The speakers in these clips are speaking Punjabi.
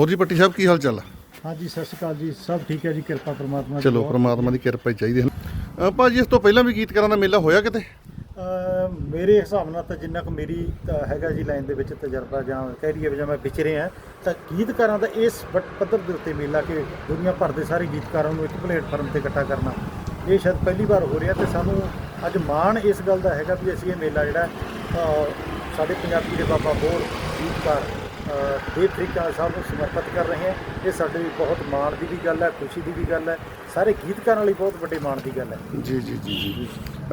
ਹੋਰ ਜੀ ਪੱਟੀ ਸਾਹਿਬ ਕੀ ਹਾਲ ਚਾਲ ਆ? ਹਾਂਜੀ ਸਤਿ ਸ਼੍ਰੀ ਅਕਾਲ ਜੀ। ਸਭ ਠੀਕ ਹੈ ਜੀ ਕਿਰਪਾ ਪ੍ਰਮਾਤਮਾ ਦੀ ਚਲੋ ਬਹੁਤ। ਪ੍ਰਮਾਤਮਾ ਦੀ ਕਿਰਪਾ ਹੀ ਚਾਹੀਦੀ ਹੈ। ਅ, ਭਾਜੀ ਇਸ ਤੋਂ ਪਹਿਲਾਂ ਵੀ ਗੀਤਕਾਰਾਂ ਦਾ ਮੇਲਾ ਹੋਇਆ ਕਿਤੇ? ਅਹ ਮੇਰੇ ਹਿਸਾਬ ਨਾਲ ਤਾਂ ਜਿੰਨਾ ਕੁ ਮੇਰੀ ਤਾਂ ਹੈਗਾ ਜੀ ਲਾਈਨ ਦੇ ਵਿੱਚ ਤਜਰਬਾ ਜਾਂ ਕਹਿ ਲਈਏ ਵੀ ਜਾਂ ਮੈਂ ਵਿਚਰੇ ਆ ਤਾਂ ਗੀਤਕਾਰਾਂ ਦਾ ਇਸ ਪੱਧਰ ਦੇ ਉੱਤੇ ਮੇਲਾ ਕਿ ਦੁਨੀਆ ਭਰ ਦੇ ਸਾਰੇ ਗੀਤਕਾਰਾਂ ਨੂੰ ਇੱਕ ਪਲੇਟਫਾਰਮ ਤੇ ਇਕੱਠਾ ਕਰਨਾ ਇਹ ਸ਼ਾਇਦ ਪਹਿਲੀ ਵਾਰ ਹੋ ਰਿਹਾ ਤੇ ਸਾਨੂੰ ਅੱਜ ਮਾਣ ਇਸ ਗੱਲ ਦਾ ਹੈਗਾ ਵੀ ਅਸੀਂ ਇਹ ਮੇਲਾ ਜਿਹੜਾ ਅਹ, ਸਾਡੇ ਪੰਜਾਬੀ ਦੇ ਬਾਬਾ ਬੋੜ ਗੀਤਕਾਰ ਅਹ, ਦੇਵ ਤਰੀਕਾ ਸਾਹਿਬ ਨੂੰ ਸਮਰਪਿਤ ਕਰ ਰਹੇ ਹਾਂ। ਇਹ ਸਾਡੇ ਲਈ ਬਹੁਤ ਮਾਣ ਦੀ ਵੀ ਗੱਲ ਹੈ, ਖੁਸ਼ੀ ਦੀ ਵੀ ਗੱਲ ਹੈ। ਸਾਰੇ ਗੀਤਕਾਰਾਂ ਲਈ ਬਹੁਤ ਵੱਡੇ ਮਾਣ ਦੀ ਗੱਲ ਹੈ। ਜੀ ਜੀ ਜੀ ਜੀ।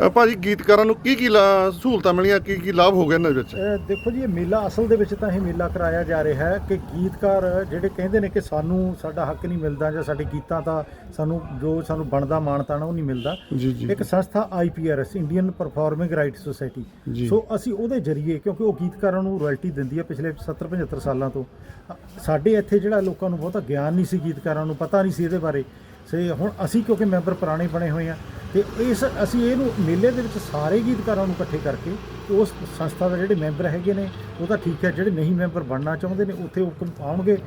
ਅ, ਭਾਜੀ ਗੀਤਕਾਰਾਂ ਨੂੰ ਕੀ ਕੀ ਲਾ- ਸਹੂਲਤਾਂ ਮਿਲੀਆਂ ਕੀ ਕੀ ਲਾਭ ਹੋ ਗਏ ਇਹਨਾਂ ਦੇ ਵਿੱਚ? ਅਹ ਦੇਖੋ ਜੀ ਇਹ ਮੇਲਾ ਅਸਲ ਦੇ ਵਿੱਚ ਤਾਂ ਇਹ ਮੇਲਾ ਕਰਾਇਆ ਜਾ ਰਿਹਾ ਹੈ ਕਿ ਗੀਤਕਾਰ ਜਿਹੜੇ ਕਹਿੰਦੇ ਨੇ ਕਿ ਸਾਨੂੰ ਸਾਡਾ ਹੱਕ ਨਹੀਂ ਮਿਲਦਾ ਜਾਂ ਸਾਡੇ ਗੀਤਾਂ ਦਾ ਸਾਨੂੰ ਜੋ ਸਾਨੂੰ ਬਣਦਾ ਮਾਣਤਾਣਾ ਉਹ ਨਹੀਂ ਮਿਲਦਾ। ਜੀ ਜੀ। ਇੱਕ ਸੰਸਥਾ IPRS Indian performing right society ਜੀ। ਸੋ ਅਸੀਂ ਉਹਦੇ ਜਰੀਏ ਕਿਉਂਕਿ ਉਹ ਗੀਤਕਾਰਾਂ ਨੂੰ ਰਾਇਲਟੀ ਦਿੰਦੀ ਹੈ ਪਿਛਲੇ 70 75 ਸਾਲਾਂ ਤੋਂ। ਅ, ਸਾਡੇ ਇੱਥੇ ਜਿਹੜਾ ਲੋਕਾਂ ਨੂੰ ਬਹੁਤਾ ਗਿਆਨ ਨਹੀਂ ਸੀ ਗੀਤਕਾਰਾਂ ਨੂੰ ਪਤਾ ਨਹੀਂ ਸੀ ਇਹਦੇ ਬਾਰੇ। ਸੇ ਹੁਣ ਅਸੀਂ ਕਿਉਂਕਿ ਮੈਂਬਰ ਪੁਰਾਣੇ ਬਣੇ ਹੋਏ ਆ ਤੇ ਇਸ ਅਸੀਂ ਇਹਨੂੰ ਮੇਲੇ ਦੇ ਵਿੱਚ ਸਾਰੇ ਗੀਤਕਾਰਾਂ ਨੂੰ ਇਕੱਠੇ ਕਰਕੇ ਉਸ ਸੰਸਥਾ ਦੇ ਜਿਹੜੇ ਮੈਂਬਰ ਹੈਗੇ ਨੇ, ਉਹ ਤਾਂ ਠੀਕ ਹੈ, ਜਿਹੜੇ ਨਹੀਂ ਮੈਂਬਰ ਬਣਨਾ ਚਾਹੁੰਦੇ ਨੇ, ਉੱਥੇ ਉਹ ਕੰਮ ਆਉਣਗੇ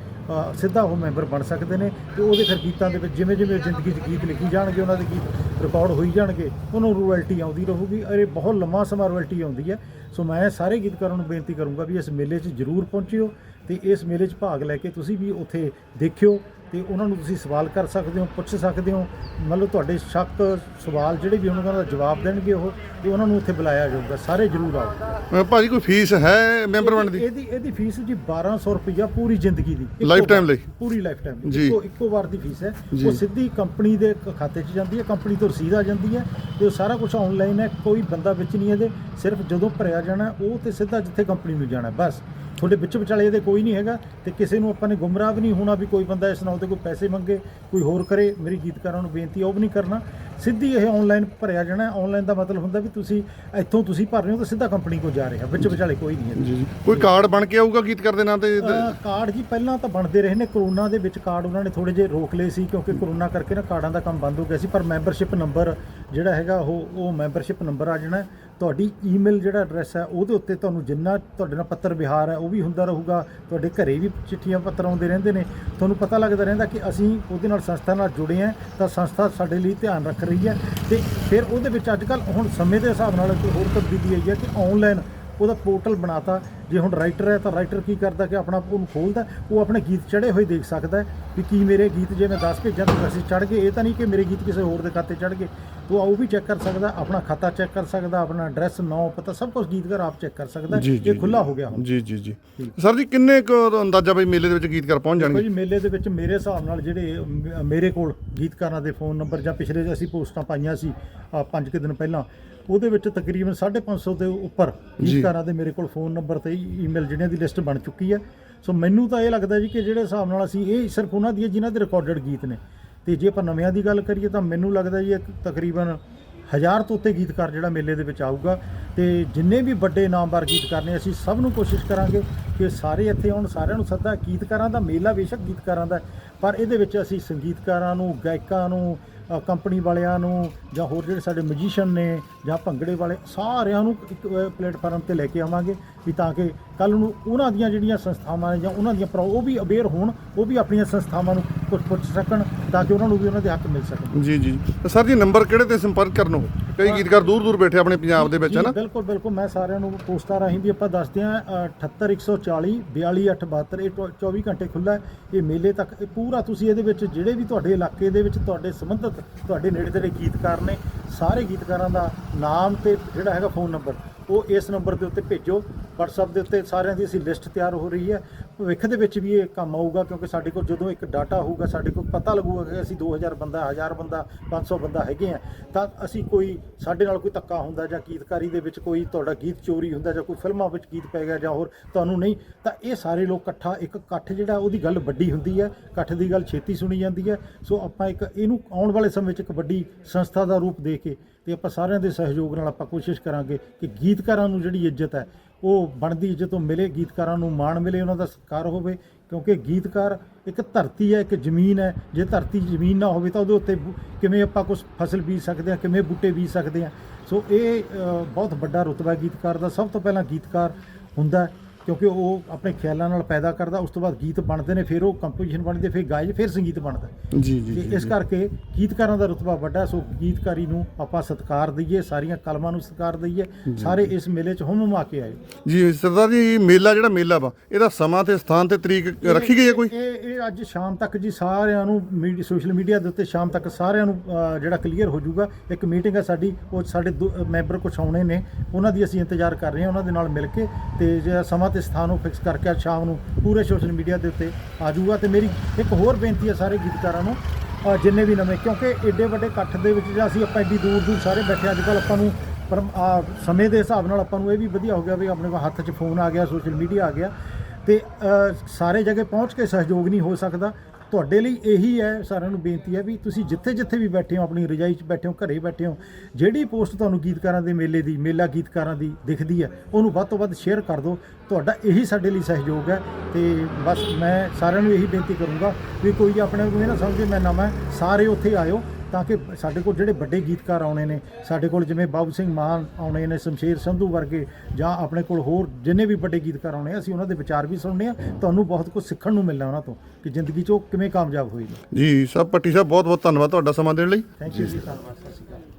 ਸਿੱਧਾ ਉਹ ਮੈਂਬਰ ਬਣ ਸਕਦੇ ਨੇ ਤੇ ਉਹਦੇ ਫਿਰ ਗੀਤਾਂ ਦੇ ਵਿੱਚ ਜਿਵੇਂ ਜਿਵੇਂ ਜ਼ਿੰਦਗੀ 'ਚ ਗੀਤ ਲਿਖੀ ਜਾਣਗੇ, ਉਹਨਾਂ ਦੇ ਗੀਤ ਰਿਕਾਰਡ ਹੋਈ ਜਾਣਗੇ, ਉਹਨਾਂ ਨੂੰ ਰੋਇਲਟੀ ਆਉਂਦੀ ਰਹੂਗੀ। ਅਰੇ ਬਹੁਤ ਲੰਮਾ ਸਮਾਂ ਰੋਇਲਟੀ ਆਉਂਦੀ ਹੈ। ਸੋ ਮੈਂ ਸਾਰੇ ਗੀਤਕਾਰਾਂ ਨੂੰ ਬੇਨਤੀ ਕਰੂੰਗਾ ਵੀ ਇਸ ਮੇਲੇ 'ਚ ਜ਼ਰੂਰ ਪਹੁੰਚਿਓ ਤੇ ਇਸ ਮੇਲੇ 'ਚ ਭਾਗ ਲੈ ਕੇ ਤੁਸੀਂ ਵੀ ਉੱਥੇ ਦੇਖਿਓ ਤੇ ਉਹਨਾਂ ਨੂੰ ਤੁਸੀਂ ਸਵਾਲ ਕਰ ਸਕਦੇ ਹੋ ਪੁੱਛ ਸਕਦੇ ਹੋ। ਮਤਲਬ ਤੁਹਾਡੇ ਸ਼ੱਕ ਸਵਾਲ ਜਿਹੜੇ ਵੀ ਉਹਨਾਂ ਦਾ ਜਵਾਬ ਦੇਣਗੇ ਉਹ ਤੇ ਉਹਨਾਂ ਨੂੰ ਉੱਥੇ ਬੁਲਾਇਆ ਜਾਊਗਾ। ਸਾਰੇ ਜ਼ਰੂਰ ਆਓ। ਭਾਜੀ ਕੋਈ ਫੀਸ ਹੈ ਮੈਂਬਰ ਬਣਨ ਦੀ? ਇਹਦੀ ਇਹਦੀ ਫੀਸ ਜੀ 1200 ਰੁਪਈਆ ਪੂਰੀ ਜ਼ਿੰਦਗੀ ਦੀ। Lifetime ਵਾਰ- ਲਈ? ਪੂਰੀ ਲਾਈਫ ਟਾਈਮ ਜੀ। ਇੱਕੋ ਇੱਕੋ ਵਾਰ ਦੀ ਫੀਸ ਹੈ। ਉਹ ਸਿੱਧੀ ਕੰਪਨੀ ਦੇ ਖਾਤੇ 'ਚ ਜਾਂਦੀ ਹੈ ਕੰਪਨੀ ਤੋਂ ਰਸੀਦ ਆ ਜਾਂਦੀ ਹੈ ਤੇ ਉਹ ਸਾਰਾ ਕੁਝ ਆਨਲਾਈਨ ਹੈ ਕੋਈ ਬੰਦਾ ਵਿੱਚ ਨਹੀਂ ਇਹਦੇ ਸਿਰਫ ਜਦੋਂ ਭਰਿਆ ਜਾਣਾ ਉਹ ਤੇ ਸਿੱਧਾ ਜਿੱਥੇ ਕੰਪਨੀ ਨੂੰ ਜਾਣਾ ਬਸ। ਤੁਹਾਡੇ ਵਿੱਚ ਵਿਚਾਲੇ ਇਹਦੇ ਕੋਈ ਨਹੀਂ ਹੈਗਾ ਤੇ ਕਿਸੇ ਨੂੰ ਆਪਾਂ ਨੇ ਗੁੰਮਰਾਹ ਵੀ ਨਹੀਂ ਹੋਣਾ ਵੀ ਕੋਈ ਬੰਦਾ ਇਸ ਨਾਲ ਉਹਦੇ ਕੋਈ ਪੈਸੇ ਮੰਗੇ ਕੋਈ ਹੋਰ ਕਰੇ। ਮੇਰੀ ਗੀਤਕਾਰਾਂ ਨੂੰ ਬੇਨਤੀ ਉਹ ਵੀ ਨਹੀਂ ਕਰਨਾ। ਸਿੱਧੀ ਇਹ ਆਨਲਾਈਨ ਭਰਿਆ ਜਾਣਾ। ਆਨਲਾਈਨ ਦਾ ਮਤਲਬ ਹੁੰਦਾ ਵੀ ਤੁਸੀਂ ਇੱਥੋਂ ਤੁਸੀਂ ਭਰ ਰਹੇ ਹੋ ਤਾਂ ਸਿੱਧਾ ਕੰਪਨੀ ਕੋਲ ਜਾ ਰਿਹਾ ਵਿੱਚ ਵਿਚਾਲੇ ਕੋਈ ਨਹੀਂ ਹੈ ਜੀ ਜੀ। ਕੋਈ ਕਾਰਡ ਬਣ ਕੇ ਆਊਗਾ ਗੀਤਕਾਰ ਦੇ ਨਾਂ ਤੇ? ਕਾਰਡ ਜੀ ਪਹਿਲਾਂ ਤਾਂ ਬਣਦੇ ਰਹੇ ਨੇ। ਕਰੋਨਾ ਦੇ ਵਿੱਚ ਕਾਰਡ ਉਹਨਾਂ ਨੇ ਥੋੜੇ ਜਿਹੇ ਰੋਕ ਲਏ ਸੀ ਕਿਉਂਕਿ ਕਰੋਨਾ ਕਰਕੇ ਨਾ ਕਾਰਡਾਂ ਦਾ ਕੰਮ ਬੰਦ ਹੋ ਗਿਆ ਸੀ। ਪਰ ਮੈਂਬਰਸ਼ਿਪ ਨੰਬਰ ਜਿਹੜਾ ਹੈਗਾ ਉਹ ਉਹ ਮੈਂਬਰਸ਼ਿਪ ਨੰਬਰ ਆ ਜਾਣਾ ਤੁਹਾਡੀ ਈਮੇਲ ਜਿਹੜਾ ਐਡਰੈਸ ਹੈ, ਉਹਦੇ ਉੱਤੇ ਤੁਹਾਨੂੰ ਜਿੰਨਾ ਤੁਹਾਡੇ ਨਾਲ ਪੱਤਰ ਵਿਹਾਰ ਹੈ, ਉਹ ਵੀ ਹੁੰਦਾ ਰਹੂਗਾ। ਤੁਹਾਡੇ ਘਰੇ ਵੀ ਚਿੱਠੀਆਂ ਪੱਤਰ ਆਉਂਦੇ ਰਹਿੰਦੇ ਨੇ। ਤੁਹਾਨੂੰ ਪਤਾ ਲੱਗਦਾ ਰਹਿੰਦਾ ਕਿ ਅਸੀਂ ਉਹਦੇ ਨਾਲ ਸੰਸਥਾ ਨਾਲ ਜੁੜੇ ਹਾਂ, ਤਾਂ ਸੰਸਥਾ ਸਾਡੇ ਲਈ ਧਿਆਨ ਰੱਖ ਰਹੀ ਹੈ। ਤੇ ਫਿਰ ਉਹਦੇ ਵਿੱਚ ਅੱਜ ਕੱਲ ਹੁਣ ਸਮੇਂ ਦੇ ਹਿਸਾਬ ਨਾਲ ਇੱਕ ਹੋਰ ਤਬਦੀਲੀ ਆਈ ਹੈ ਕਿ ਆਨਲਾਈਨ ਉਹਦਾ ਪੋਰਟਲ ਬਣਾਤਾ ਜੇ ਹੁਣ ਰਾਈਟਰ ਹੈ ਤਾਂ ਰਾਈਟਰ ਕੀ ਕਰਦਾ ਕਿ ਆਪਣਾ ਉਹਨੂੰ ਖੋਲਦਾ ਉਹ ਆਪਣੇ ਗੀਤ ਚੜੇ ਹੋਏ ਦੇਖ ਸਕਦਾ ਵੀ ਕੀ ਮੇਰੇ ਗੀਤ ਜੇ ਮੈਂ 10 ਭੇਜਾਂ ਤਾਂ ਮੈਸੇਜ ਚੜ ਗਏ। ਇਹ ਤਾਂ ਨਹੀਂ ਕਿ ਮੇਰੇ ਗੀਤ ਕਿਸੇ ਹੋਰ ਦੇ ਖਾਤੇ ਚੜ ਗਏ। ਉਹ ਉਹ ਵੀ ਚੈੱਕ ਕਰ ਸਕਦਾ ਆਪਣਾ ਖਾਤਾ ਚੈੱਕ ਕਰ ਸਕਦਾ ਆਪਣਾ ਐਡਰੈਸ ਨਾਂ ਪਤਾ ਸਭ ਕੁਝ ਗੀਤਕਾਰ ਆਪ ਚੈੱਕ ਕਰ ਸਕਦਾ ਇਹ ਖੁੱਲਾ ਹੋ ਗਿਆ ਹੁਣ। ਜੀ ਜੀ ਜੀ। ਸਰ ਜੀ ਕਿੰਨੇ ਕੁ ਅੰਦਾਜ਼ਾ ਬਈ ਮੇਲੇ ਦੇ ਵਿੱਚ ਗੀਤਕਾਰ ਪਹੁੰਚ ਜਾਣਗੇ? ਜੀ ਮੇਲੇ ਦੇ ਵਿੱਚ ਮੇਰੇ ਹਿਸਾਬ ਨਾਲ ਜਿਹੜੇ ਮੇਰੇ ਕੋਲ ਗੀਤਕਾਰਾਂ ਦੇ ਫੋਨ ਨੰਬਰ ਜਾਂ ਪਿਛਲੇ ਅਸੀਂ ਪੋਸਟਾਂ ਪਾਈਆਂ ਸੀ ਪੰਜ ਕੁ ਦਿਨ ਪਹਿਲਾਂ ਉਹਦੇ ਵਿੱਚ ਤਕਰੀਬਨ 550 ਦੇ ਉੱਪਰ। ਗੀਤਕਾਰਾਂ ਦੇ ਮੇਰੇ ਕੋਲ ਫੋਨ ਨੰਬਰ ਤੇ ਈਮੇਲ ਜਿਹੜਿਆਂ ਦੀ ਲਿਸਟ ਬਣ ਚੁੱਕੀ ਹੈ। ਸੋ ਮੈਨੂੰ ਤਾਂ ਇਹ ਲੱਗਦਾ ਜੀ ਕਿ ਜਿਹੜੇ ਹਿਸਾਬ ਨਾਲ ਅਸੀਂ ਇਹ ਸਿਰਫ ਉਹਨਾਂ ਦੀ ਜਿਨ੍ਹਾਂ ਦੇ ਰਿਕਾਰਡਡ ਗੀਤ ਨੇ। ਤੇ ਜੇ ਆਪਾਂ ਨਵਿਆਂ ਦੀ ਗੱਲ ਕਰੀਏ ਤਾਂ ਮੈਨੂੰ ਲੱਗਦਾ ਜੀ ਤਕਰੀਬਨ ਹਜ਼ਾਰ ਤੋਂ ਉੱਤੇ ਗੀਤਕਾਰ ਜਿਹੜਾ ਮੇਲੇ ਦੇ ਵਿੱਚ ਆਊਗਾ। ਤੇ ਜਿੰਨੇ ਵੀ ਵੱਡੇ ਨਾਮਵਰ ਗੀਤਕਾਰ ਨੇ ਅਸੀਂ ਸਭ ਨੂੰ ਕੋਸ਼ਿਸ਼ ਕਰਾਂਗੇ ਕਿ ਸਾਰੇ ਇੱਥੇ ਆਉਣ ਸਾਰਿਆਂ ਨੂੰ ਸੱਦਾ। ਗੀਤਕਾਰਾਂ ਦਾ ਮੇਲਾ ਬੇਸ਼ੱਕ ਗੀਤਕਾਰਾਂ ਦਾ ਪਰ ਇਹਦੇ ਵਿੱਚ ਅਸੀਂ ਸੰਗੀਤਕਾਰਾਂ ਨੂੰ, ਗਾਇਕਾਂ ਨੂੰ ਕੰਪਨੀ ਵਾਲਿਆਂ ਨੂੰ ਜਾਂ ਹੋਰ ਜਿਹੜੇ ਸਾਡੇ ਮਿਊਜ਼ੀਸ਼ੀਅਨ ਨੇ ਜਾਂ ਭੰਗੜੇ ਵਾਲੇ ਸਾਰਿਆਂ ਨੂੰ ਇੱਕ ਪਲੇਟਫਾਰਮ ਤੇ ਲੈ ਕੇ ਆਵਾਂਗੇ ਵੀ ਤਾਂ ਕਿ ਕੱਲ ਨੂੰ ਉਹਨਾਂ ਦੀਆਂ ਜਿਹੜੀਆਂ ਸੰਸਥਾਵਾਂ ਨੇ ਜਾਂ ਉਹਨਾਂ ਦੀਆਂ ਪ੍ਰੋ ਉਹ ਵੀ ਅਵੇਅਰ ਹੋਣ, ਉਹ ਵੀ ਆਪਣੀਆਂ ਸੰਸਥਾਵਾਂ ਨੂੰ ਕੁਝ ਪੁੱਛ ਸਕਣ ਤਾਂ ਕਿ ਉਹਨਾਂ ਨੂੰ ਵੀ ਉਹਨਾਂ ਦੇ ਹੱਕ ਮਿਲ ਸਕਣ। ਜੀ ਜੀ। ਤੇ ਸਰ ਜੀ ਨੰਬਰ ਕਿਹੜੇ ਤੇ ਸੰਪਰਕ ਕਰਨੋ ਕਈ ਗੀਤਕਾਰ ਦੂਰ ਦੂਰ ਬੈਠੇ ਆਪਣੇ ਪੰਜਾਬ ਦੇ ਵਿੱਚ ਹੈ ਨਾ ਬਿਲਕੁਲ ਬਿਲਕੁਲ। ਮੈਂ ਸਾਰਿਆਂ ਨੂੰ ਪੋਸਟਾਂ ਰਾਹੀਂ ਵੀ ਆਪਾਂ ਦੱਸਦੇ ਅ, 78140 42872 ਇਹ 24 ਘੰਟੇ ਖੁੱਲਾ ਹੈ। ਇਹ ਮੇਲੇ ਤੱਕ ਇਹ ਪੂਰਾ ਤੁਸੀਂ ਇਹਦੇ ਵਿੱਚ ਜਿਹੜੇ ਵੀ ਤੁਹਾਡੇ ਇਲਾਕੇ ਦੇ ਵਿੱਚ ਤੁਹਾਡੇ ਸੰਬੰਧਿਤ ਤੁਹਾਡੇ ਨੇੜੇ ਤੇੜੇ ਗੀਤਕਾਰ ਨੇ ਸਾਰੇ ਗੀਤਕਾਰਾਂ ਦਾ ਨਾਮ ਤੇ ਜਿਹੜਾ ਹੈਗਾ ਫੋਨ ਨੰਬਰ ਉਹ ਇਸ ਨੰਬਰ ਦੇ ਉੱਤੇ ਭੇਜੋ। WhatsApp ਦੇ ਉੱਤੇ ਸਾਰਿਆਂ ਦੀ ਅਸੀਂ ਲਿਸਟ ਤਿਆਰ ਹੋ ਰਹੀ ਹੈ। ਭਵਿੱਖ ਦੇ ਵਿੱਚ ਵੀ ਇਹ ਕੰਮ ਆਊਗਾ ਕਿਉਂਕਿ ਸਾਡੇ ਕੋਲ ਜਦੋਂ ਇੱਕ ਡਾਟਾ ਹੋਊਗਾ, ਸਾਡੇ ਕੋਲ ਪਤਾ ਲੱਗੂਗਾ ਕਿ ਅਸੀਂ 2000 ਬੰਦਾ 1000 ਬੰਦਾ 500 ਬੰਦਾ ਹੈਗੇ ਆ। ਤਾਂ ਅਸੀਂ ਕੋਈ, ਸਾਡੇ ਨਾਲ ਕੋਈ ਧੱਕਾ ਹੁੰਦਾ ਜਾਂ ਗੀਤਕਾਰੀ ਦੇ ਵਿੱਚ ਕੋਈ ਤੁਹਾਡਾ ਗੀਤ ਚੋਰੀ ਹੁੰਦਾ ਜਾਂ ਕੋਈ ਫਿਲਮਾਂ ਵਿੱਚ ਗੀਤ ਪੈ ਗਿਆ ਜਾਂ ਹੋਰ, ਤੁਹਾਨੂੰ ਨਹੀਂ, ਤਾਂ ਇਹ ਸਾਰੇ ਲੋਕ ਇਕੱਠਾ, ਇੱਕ ਇਕੱਠ ਜਿਹੜਾ ਉਹਦੀ ਗੱਲ ਵੱਡੀ ਹੁੰਦੀ ਹੈ। ਇਕੱਠ ਦੀ ਗੱਲ ਛੇਤੀ ਸੁਣੀ ਜਾਂਦੀ ਹੈ। ਸੋ ਆਪਾਂ ਇੱਕ, ਇਹਨੂੰ ਆਉਣ ਵਾਲੇ ਸਮੇਂ 'ਚ ਇੱਕ ਵੱਡੀ ਸੰਸਥਾ ਦਾ ਰੂਪ ਦੇ ਕੇ ਤੇ ਆਪਾਂ ਸਾਰਿਆਂ ਦੇ ਸਹਿਯੋਗ ਨਾਲ ਆਪਾਂ ਕੋਸ਼ਿਸ਼ ਕਰਾਂਗੇ ਕਿ ਗੀਤਕਾਰਾਂ ਨੂੰ ਜਿਹੜੀ ਇੱਜ਼ਤ ਹੈ ਉਹ ਬਣਦੀ ਇੱਜ਼ਤ ਉਹ ਮਿਲੇ, ਗੀਤਕਾਰਾਂ ਨੂੰ ਮਾਣ ਮਿਲੇ, ਉਹਨਾਂ ਦਾ ਸਤਿਕਾਰ ਹੋਵੇ, ਕਿਉਂਕਿ ਗੀਤਕਾਰ ਇੱਕ ਧਰਤੀ ਹੈ, ਇੱਕ ਜ਼ਮੀਨ ਹੈ। ਜੇ ਧਰਤੀ ਜ਼ਮੀਨ ਨਾ ਹੋਵੇ ਤਾਂ ਉਹਦੇ ਉੱਤੇ ਕਿਵੇਂ ਆਪਾਂ ਕੁਝ ਫਸਲ ਬੀਜ ਸਕਦੇ ਹਾਂ, ਕਿਵੇਂ ਬੂਟੇ ਬੀਜ ਸਕਦੇ ਹਾਂ। ਸੋ ਇਹ ਬਹੁਤ ਵੱਡਾ ਰੁਤਬਾ ਗੀਤਕਾਰ ਦਾ। ਸਭ ਤੋਂ ਪਹਿਲਾਂ ਗੀਤਕਾਰ ਹੁੰਦਾ ਕਿਉਂਕਿ ਉਹ ਆਪਣੇ ਖਿਆਲਾਂ ਨਾਲ ਪੈਦਾ ਕਰਦਾ ਉਸ ਤੋਂ ਬਾਅਦ ਗੀਤ ਬਣਦੇ ਨੇ ਫਿਰ ਉਹ ਕੰਪੋਜੀਸ਼ਨ ਬਣਦੀ ਫਿਰ ਗਾਇਜ ਫਿਰ ਸੰਗੀਤ ਬਣਦਾ। ਜੀ ਜੀ ਇਸ ਕਰਕੇ ਗੀਤਕਾਰਾਂ ਦਾ ਰੁਤਬਾ ਵੱਡਾ ਸੋ ਗੀਤਕਾਰੀ ਨੂੰ ਆਪਾਂ ਸਤਿਕਾਰ ਦਈਏ ਸਾਰੀਆਂ ਕਲਮਾਂ ਨੂੰ ਸਤਿਕਾਰ ਦਈਏ ਸਾਰੇ ਇਸ ਮੇਲੇ 'ਚ ਹੁੰਮ ਹੁਮਾ ਕੇ ਆਏ। ਜੀ ਸਰਦਾਰ ਜੀ ਮੇਲਾ ਜਿਹੜਾ ਮੇਲਾ ਵਾ ਇਹਦਾ ਸਮਾਂ ਤੇ ਸਥਾਨ ਤੇ ਤਰੀਕ ਰੱਖੀ ਗਈ ਹੈ ਕੋਈ? ਇਹ ਇਹ ਅੱਜ ਸ਼ਾਮ ਤੱਕ ਜੀ ਸਾਰਿਆਂ ਨੂੰ ਮੀਡੀਆ ਸੋਸ਼ਲ ਮੀਡੀਆ ਦੇ ਉੱਤੇ ਸ਼ਾਮ ਤੱਕ ਸਾਰਿਆਂ ਨੂੰ ਜਿਹੜਾ ਕਲੀਅਰ ਹੋ ਜਾਊਗਾ। ਇੱਕ ਮੀਟਿੰਗ ਹੈ ਸਾਡੀ ਉਹ ਸਾਡੇ ਮੈਂਬਰ ਕੁਛ ਆਉਣੇ ਨੇ ਉਹਨਾਂ ਦੀ ਅਸੀਂ ਇੰਤਜ਼ਾਰ ਕਰ ਰਹੇ ਹਾਂ ਉਹਨਾਂ ਦੇ ਨਾਲ ਮਿਲ ਕੇ ਤੇ ਜਿਹੜਾ ਸਮਾਂ ਤੇ ਸਥਾਨ ਨੂੰ ਫਿਕਸ ਕਰਕੇ ਅੱਜ ਸ਼ਾਮ ਨੂੰ ਪੂਰੇ ਸੋਸ਼ਲ ਮੀਡੀਆ ਦੇ ਉੱਤੇ ਆ ਜਾਊਗਾ ਤੇ ਮੇਰੀ ਇੱਕ ਹੋਰ ਬੇਨਤੀ ਹੈ ਸਾਰੇ ਗੀਤਕਾਰਾਂ ਨੂੰ ਜਿੰਨੇ ਵੀ ਨਵੇਂ, ਕਿਉਂਕਿ ਏਡੇ ਵੱਡੇ ਇਕੱਠ ਦੇ ਵਿੱਚ ਜਾਂ ਅਸੀਂ ਆਪਾਂ ਐਡੀ ਦੂਰ ਦੂਰ ਸਾਰੇ ਬੈਠੇ ਅੱਜ ਕੱਲ੍ਹ ਆਪਾਂ ਨੂੰ ਪਰ ਸਮੇਂ ਦੇ ਹਿਸਾਬ ਨਾਲ ਆਪਾਂ ਨੂੰ ਇਹ ਵੀ ਵਧੀਆ ਹੋ ਗਿਆ ਵੀ ਆਪਣੇ ਕੋਲ ਹੱਥ 'ਚ ਫੋਨ ਆ ਗਿਆ ਸੋਸ਼ਲ ਮੀਡੀਆ ਆ ਗਿਆ ਤੇ ਸਾਰੇ ਜਗ੍ਹਾ ਪਹੁੰਚ ਕੇ ਸਹਿਯੋਗ ਨਹੀਂ ਹੋ ਸਕਦਾ। ਤੁਹਾਡੇ ਲਈ ਇਹੀ ਹੈ ਸਾਰਿਆਂ ਨੂੰ ਬੇਨਤੀ ਹੈ ਵੀ ਤੁਸੀਂ ਜਿੱਥੇ ਜਿੱਥੇ ਵੀ ਬੈਠੇ ਹੋ, ਆਪਣੀ ਰਜਾਈ 'ਚ ਬੈਠੇ ਹੋ, ਘਰੇ ਬੈਠੇ ਹੋ, ਜਿਹੜੀ ਪੋਸਟ ਤੁਹਾਨੂੰ ਗੀਤਕਾਰਾਂ ਦੇ ਮੇਲੇ ਦੀ, ਮੇਲਾ ਗੀਤਕਾਰਾਂ ਦੀ ਦਿਖਦੀ ਹੈ, ਉਹਨੂੰ ਵੱਧ ਤੋਂ ਵੱਧ ਸ਼ੇਅਰ ਕਰ ਦਿਓ। ਤੁਹਾਡਾ ਇਹੀ ਸਾਡੇ ਲਈ ਸਹਿਯੋਗ ਹੈ ਤੇ ਬਸ ਮੈਂ ਸਾਰਿਆਂ ਨੂੰ ਇਹੀ ਬੇਨਤੀ ਕਰੂੰਗਾ ਵੀ ਕੋਈ ਆਪਣੇ ਨੂੰ ਇਹ ਨਾ ਸਮਝੇ, ਮੈਂ ਨਵਾਂ, ਸਾਰੇ ਉੱਥੇ ਆਇਓ। ਤਾਂ ਕਿ ਸਾਡੇ ਕੋਲ ਜਿਹੜੇ ਵੱਡੇ ਗੀਤਕਾਰ ਆਉਣੇ ਨੇ ਸਾਡੇ ਕੋਲ ਜਿਵੇਂ ਬਾਬੂ ਸਿੰਘ ਮਾਨ ਆਉਣੇ ਨੇ ਸ਼ਮਸ਼ੇਰ ਸੰਧੂ ਵਰਗੇ ਜਾਂ ਆਪਣੇ ਕੋਲ ਹੋਰ ਜਿੰਨੇ ਵੀ ਵੱਡੇ ਗੀਤਕਾਰ ਆਉਣੇ ਅਸੀਂ ਉਹਨਾਂ ਦੇ ਵਿਚਾਰ ਵੀ ਸੁਣਨੇ ਆ। ਤੁਹਾਨੂੰ ਬਹੁਤ ਕੁਝ ਸਿੱਖਣ ਨੂੰ ਮਿਲਣਾ ਉਹਨਾਂ ਤੋਂ ਕਿ ਜ਼ਿੰਦਗੀ 'ਚ ਉਹ ਕਿਵੇਂ ਕਾਮਯਾਬ ਹੋਏਗੀ ਜੀ ਸਭ ਪੱਟੀ ਸਾਹਿਬ ਬਹੁਤ ਬਹੁਤ ਧੰਨਵਾਦ ਤੁਹਾਡਾ ਸਮਾਂ ਦੇਣ ਲਈ। ਥੈਂਕ ਯੂ ਜੀ ਧੰਨਵਾਦ ਸਤਿ ਸ਼੍ਰੀ ਅਕਾਲ।